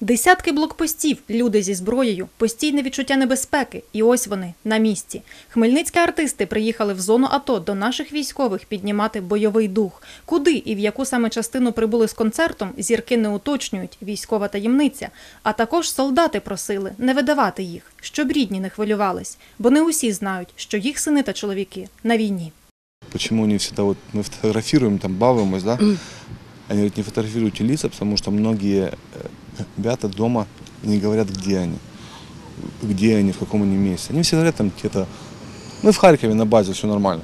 Десятки блокпостів, люди зі зброєю, постійне відчуття небезпеки. І ось вони на місці. Хмельницькі артисти приїхали в зону АТО до наших військових піднімати бойовий дух. Куди і в яку саме частину прибули з концертом, зірки не уточнюють, військова таємниця. А також солдати просили не видавати їх, щоб рідні не хвилювались, бо не усі знають, що їх сини та чоловіки на війні. Почему не всегда вот мы фотографируем, там балуемся, да? Они говорят, не фотографируйте лица, потому что многие э, ребята дома не говорят, где они, где они, в каком они месте. Они все говорят там где-то, мы в Харькове на базе, все нормально.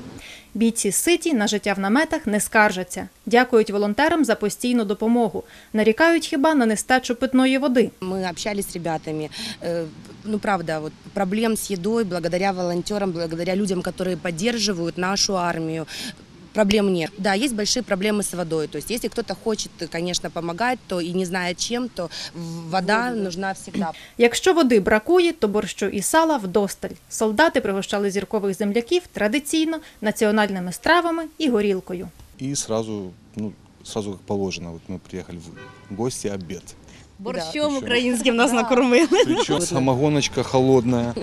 Бійці ситі на життя в наметах не скаржаться. Дякують волонтерам за постійну допомогу. Нарікають хіба на нестачу питної води. Мы общались с ребятами. Э, Ну, правда, вот проблем с едой благодаря волонтерам, благодаря людям, которые поддерживают нашу армию. Проблем нет. Да, есть большие проблемы с водой. То есть, если кто-то хочет, конечно, помогать, то и не знает чем, то вода нужна всегда. Якщо води бракує, то борщу і сала вдосталь. Солдати пригощали зіркових земляків традиційно національними стравами і горілкою. И сразу, ну, сразу как положено, вот мы приехали в гости, обед. Борщом Да. українським нас накормили. Причем самогоночка холодная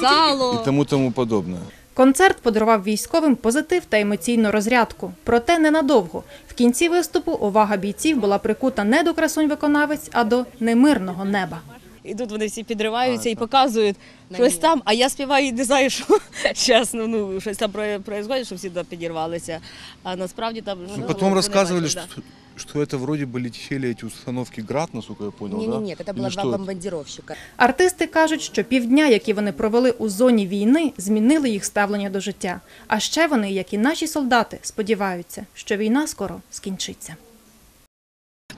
Сало. и тому тому подобное. Концерт подарував військовим позитив та емоційну розрядку. Проте ненадовго. В кінці виступу увага бійців була прикута не до красунь виконавець, а до немирного неба. І тут вони всі підриваються А, і так. показують На щось небо. там, а я співаю і не знаю, що чесно, ну щось там відбувається, що всі туди підірвалися. А насправді там Ну, ну, потом вони рассказывали, бачили, что, что это вроде бы летели эти установки «Град», насколько я понял, Не, да? не, нет, это Или было что два это? бомбардировщика. Артисти кажуть, що півдня, які вони провели у зоні війни, змінили їх ставлення до життя. А ще вони, як і наші солдати, сподіваються, що війна скоро скінчиться.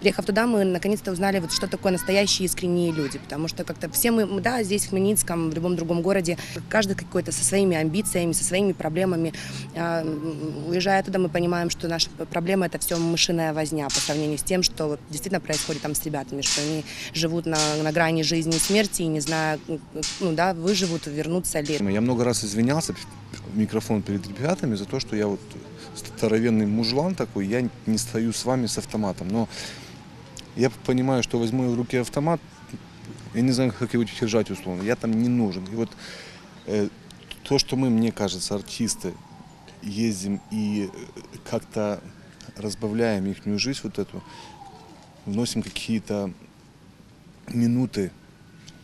Приехав туда, мы наконец-то узнали, вот, что такое настоящие искренние люди. Потому что как-то все мы, мы, да, здесь, в Хмельницком, в любом другом городе, каждый какой-то со своими амбициями, со своими проблемами. А, м, Уезжая туда, мы понимаем, что наша проблема – это все мышиная возня по сравнению с тем, что вот действительно происходит там с ребятами, что они живут на, на грани жизни и смерти, и не зная, ну да, выживут, вернутся ли. Я много раз извинялся в микрофон перед ребятами за то, что я вот здоровенный мужлан такой, я не стою с вами с автоматом. Но я понимаю, что возьму в руки автомат, я не знаю, как его держать условно, я там не нужен. И вот э, то, что мы, мне кажется, артисты, ездим и как-то разбавляем их жизнь вот эту, вносим какие-то минуты,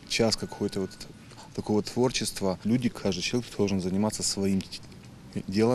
час какой-то вот такого творчества. Люди, каждый человек должен заниматься своим делом.